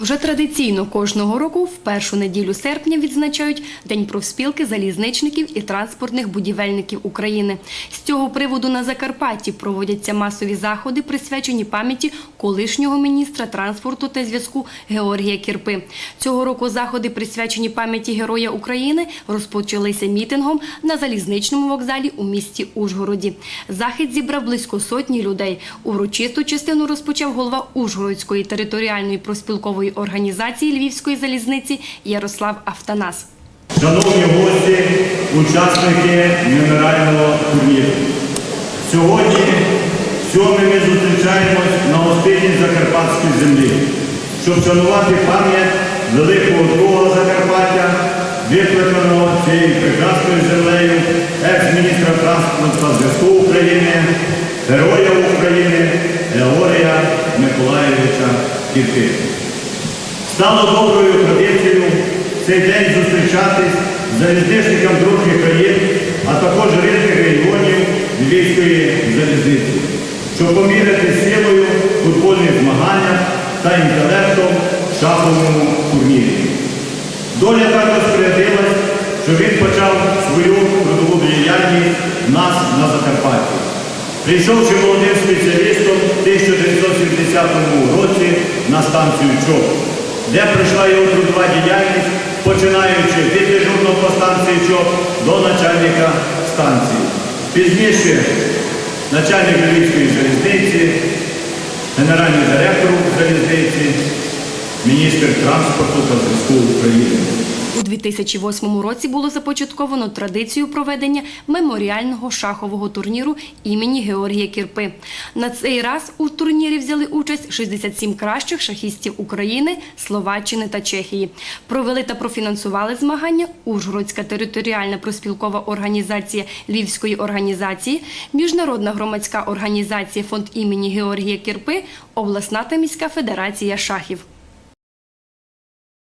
Вже традиційно кожного року в першу неділю серпня відзначають День профспілки залізничників і транспортних будівельників України. З цього приводу на Закарпатті проводяться масові заходи, присвячені пам'яті колишнього міністра транспорту та зв'язку Георгія Кірпи. Цього року заходи, присвячені пам'яті Героя України, розпочалися мітингом на залізничному вокзалі у місті Ужгороді. Захід зібрав близько сотні людей. Урочисту частину розпочав голова Ужгородської територіальної проспілкової організації Львівської залізниці Ярослав Автанас. Шановні гості, учасники меморіального турніру. Сьогодні сьоме ми зустрічаємось на гостині Закарпатської землі, щоб шанувати пам'ять великого друга Закарпаття, викликаного цією прекрасною землею екс-міністра транспорту зв'язку України, Героя України Георгія Миколаєвича Кірпи. Стало доброю традицією цей день зустрічатись залізничникам других країн, а також різних регіонів Львівської залізниці, щоб поміряти силою футбольних змаганнях та інтелектом в шаховому турнірі. Доля так розпорядилась, що він почав свою трудову діяльність нас на Закарпатті. Прийшовши молодим спеціалістом в 1970 році на станцію ЧОП, де пройшла його трудова діяльність, починаючи від дежурного по станції ЧОП до начальника станції. Пізніше начальник Львівської залізниці, генеральний директор залізниці, міністр транспорту та зв'язку України. У 2008 році було започатковано традицію проведення меморіального шахового турніру імені Георгія Кірпи. На цей раз у турнірі взяли участь 67 кращих шахістів України, Словаччини та Чехії. Провели та профінансували змагання Ужгородська територіальна проспілкова організація Львівської організації, Міжнародна громадська організація Фонд імені Георгія Кірпи, обласна та міська федерація шахів.